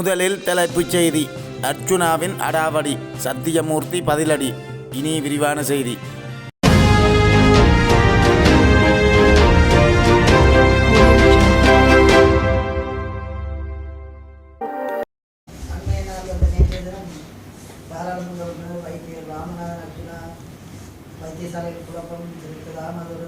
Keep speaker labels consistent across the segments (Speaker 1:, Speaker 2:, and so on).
Speaker 1: முதலில் தலைப்புச் செய்தி. அர்ச்சுனாவின் அடாவடி சத்தியமூர்த்தி பதிலடி. இனி விரிவான செய்தி.
Speaker 2: அண்மைய வைத்தியசாலையில் குழப்பம் இருக்கலாம் அதோட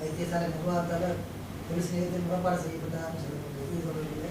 Speaker 2: வைத்தியசாலை நிர்வாகத்தால் போலீஸ் நிலையத்தில் முறைப்பாடு செய்யப்பட்டதாக சொல்லப்படுகிறது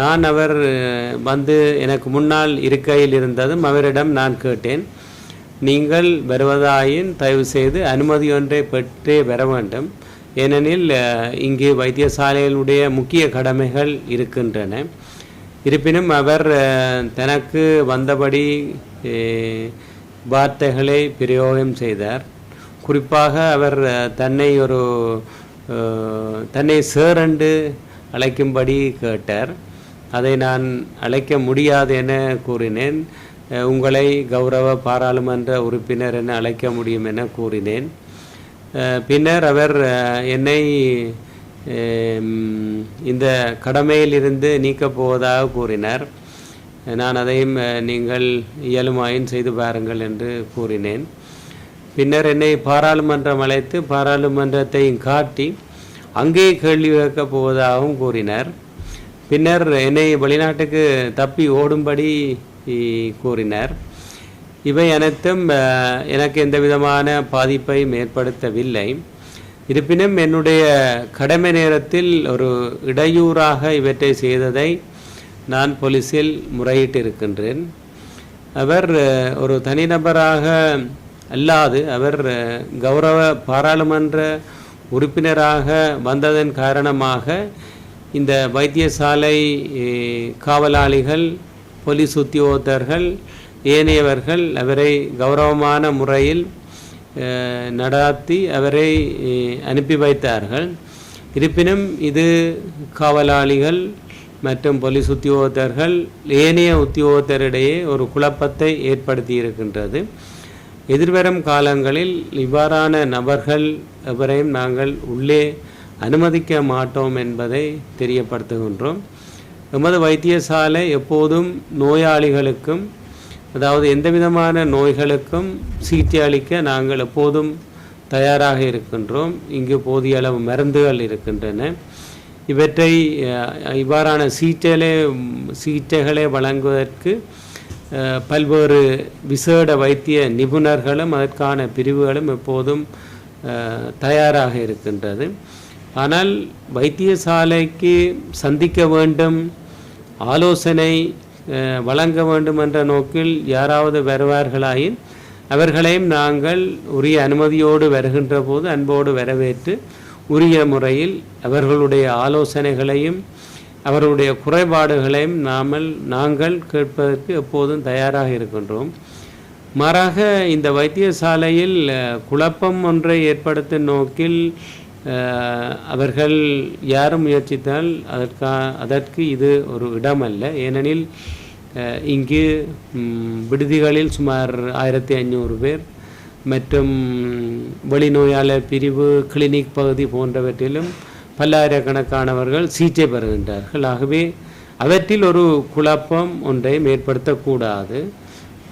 Speaker 3: நான் அவர் வந்து எனக்கு முன்னால் இருக்கையில் இருந்ததும் அவரிடம் நான் கேட்டேன். நீங்கள் வருவதாயின் தயவு செய்து அனுமதி ஒன்றை பெற்றே வர வேண்டும். ஏனெனில் இங்கே இங்கு வைத்தியசாலைகளுடைய முக்கிய கடமைகள் இருக்கின்றன. இருப்பினும் அவர் தனக்கு வந்தபடி வார்த்தைகளை பிரயோகம் செய்தார். குறிப்பாக அவர் தன்னை ஒரு தன்னை சேரண்டு அழைக்கும்படி கேட்டார். அதை நான் அழைக்க முடியாது என கூறினேன். உங்களை கௌரவ பாராளுமன்ற உறுப்பினர் என அழைக்க முடியும் என கூறினேன். பின்னர் அவர் என்னை இந்த கடமையிலிருந்து நீக்கப் போவதாக கூறினார். நான் அதையும் நீங்கள் இயலுமாயின் செய்து பாருங்கள் என்று கூறினேன். பின்னர் என்னை பாராளுமன்றம் அழைத்து பாராளுமன்றத்தையும் காட்டி அங்கே கேள்வி கேட்கப் போவதாகவும் கூறினார். பின்னர் என்னை வெளிநாட்டுக்கு தப்பி ஓடும்படி கூறினர் கூறினார். இவை அனைத்தும் எனக்கு எந்த விதமான பாதிப்பையும் ஏற்படுத்தவில்லை இருப்பினும் என்னுடைய கடமை நேரத்தில் ஒரு இடையூறாக இவற்றை செய்ததை நான் போலீஸில் முறையிட்டிருக்கின்றேன். அவர் ஒரு தனிநபராக அல்லாது அவர் கௌரவ பாராளுமன்ற உறுப்பினராக வந்ததன் காரணமாக இந்த வைத்தியசாலை காவலாளிகள் போலீஸ் உத்தியோகத்தர்கள் ஏனையவர்கள் அவரை கௌரவமான முறையில் நடாத்தி அவரை அனுப்பி வைத்தார்கள். இருப்பினும் இது காவலாளிகள் மற்றும் போலீஸ் உத்தியோகத்தர்கள் ஏனைய உத்தியோகத்தரிடையே ஒரு குழப்பத்தை ஏற்படுத்தி இருக்கின்றது எதிர்வரும் காலங்களில் இவ்வாறான நபர்கள் எவரையும் நாங்கள் உள்ளே அனுமதிக்க மாட்டோம் என்பதை தெரியப்படுத்துகின்றோம். எமது வைத்தியசாலை எப்போதும் நோயாளிகளுக்கும் அதாவது எந்த விதமான நோய்களுக்கும் சிகிச்சை அளிக்க நாங்கள் எப்போதும் தயாராக இருக்கின்றோம். இங்கு போதிய அளவு மருந்துகள் இருக்கின்றன. இவற்றை இவ்வாறான சிகிச்சைகளே சிகிச்சைகளை வழங்குவதற்கு பல்வேறு விசேட வைத்திய நிபுணர்களும் அதற்கான பிரிவுகளும் எப்போதும் தயாராக இருக்கின்றது. ஆனால் வைத்தியசாலைக்கு சந்திக்க வேண்டும் ஆலோசனை வழங்க வேண்டும் என்ற நோக்கில் யாராவது வருவார்களாயின் அவர்களையும் நாங்கள் உரிய அனுமதியோடு வருகின்ற போது அன்போடு வரவேற்று உரிய முறையில் அவர்களுடைய ஆலோசனைகளையும் அவர்களுடைய குறைபாடுகளையும் நாமல் நாங்கள் கேட்பதற்கு எப்போதும் தயாராக இருக்கின்றோம். மாறாக இந்த வைத்தியசாலையில் குழப்பம் ஒன்றை ஏற்படுத்தும் நோக்கில் அவர்கள் யாரும் முயற்சித்தால் அதற்கா அதற்கு இது ஒரு இடம் அல்ல ஏனெனில் இங்கு விடுதிகளில் சுமார் ஆயிரத்தி ஐநூறு பேர் மற்றும் வெளிநோயாளர் பிரிவு கிளினிக் பகுதி போன்றவற்றிலும் பல்லாயிரக்கணக்கானவர்கள் சிகிச்சை பெறுகின்றார்கள். ஆகவே அவற்றில் ஒரு குழப்பம் ஒன்றை ஏற்படுத்தக்கூடாது.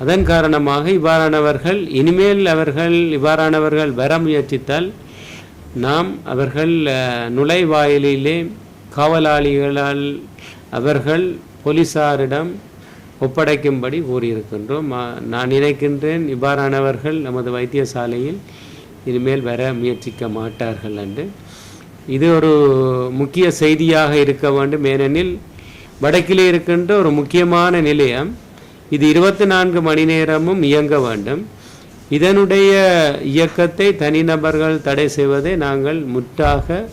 Speaker 3: அதன் காரணமாக இவ்வாறானவர்கள் இனிமேல் அவர்கள் இவ்வாறானவர்கள் வர முயற்சித்தால் நாம் அவர்கள் நுழைவாயிலே நுழைவாயிலிலே காவலாளிகளால் அவர்கள் போலீசாரிடம் ஒப்படைக்கும்படி கூறியிருக்கின்றோம். நான் நினைக்கின்றேன் இவ்வாறானவர்கள் நமது வைத்தியசாலையில் இனிமேல் வர முயற்சிக்க மாட்டார்கள் என்று. இது ஒரு முக்கிய செய்தியாக இருக்க வேண்டும். ஏனெனில் வடக்கிலே இருக்கின்ற ஒரு முக்கியமான நிலையம் இது இருபத்தி நான்கு மணி நேரமும் இயங்க வேண்டும். இதனுடைய இயக்கத்தை தனிநபர்கள் தடை செய்வதை நாங்கள் முற்றாக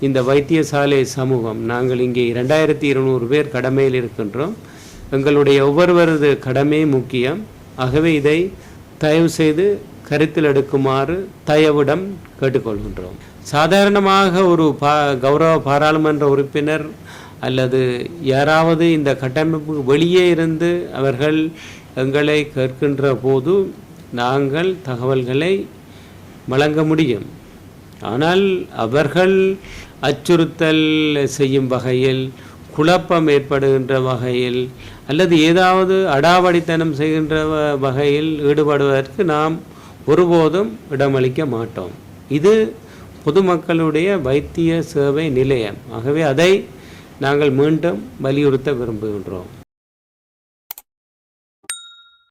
Speaker 3: இந்த வைத்தியசாலை சமூகம் நாங்கள் இங்கே இரண்டாயிரத்தி இருநூறு பேர் கடமையில் இருக்கின்றோம். எங்களுடைய ஒவ்வொருவரது கடமை முக்கியம். ஆகவே இதை தயவு செய்து கருத்தில் எடுக்குமாறு தயவிடம் கேட்டுக்கொள்கின்றோம். சாதாரணமாக ஒரு பா கௌரவ பாராளுமன்ற உறுப்பினர் அல்லது யாராவது இந்த கட்டமைப்புக்கு வெளியே இருந்து அவர்கள் எங்களை கேட்கின்ற போது நாங்கள் தகவல்களை வழங்க முடியும். ஆனால் அவர்கள் அச்சுறுத்தல் செய்யும் வகையில் குழப்பம் ஏற்படுகின்ற வகையில் அல்லது ஏதாவது அடாவடித்தனம் செய்கின்ற வ- வகையில் ஈடுபடுவதற்கு நாம் ஒருபோதும் இடமளிக்க மாட்டோம். இது பொதுமக்களுடைய வைத்திய சேவை நிலையம். ஆகவே அதை நாங்கள் மீண்டும் வலியுறுத்த விரும்புகின்றோம்.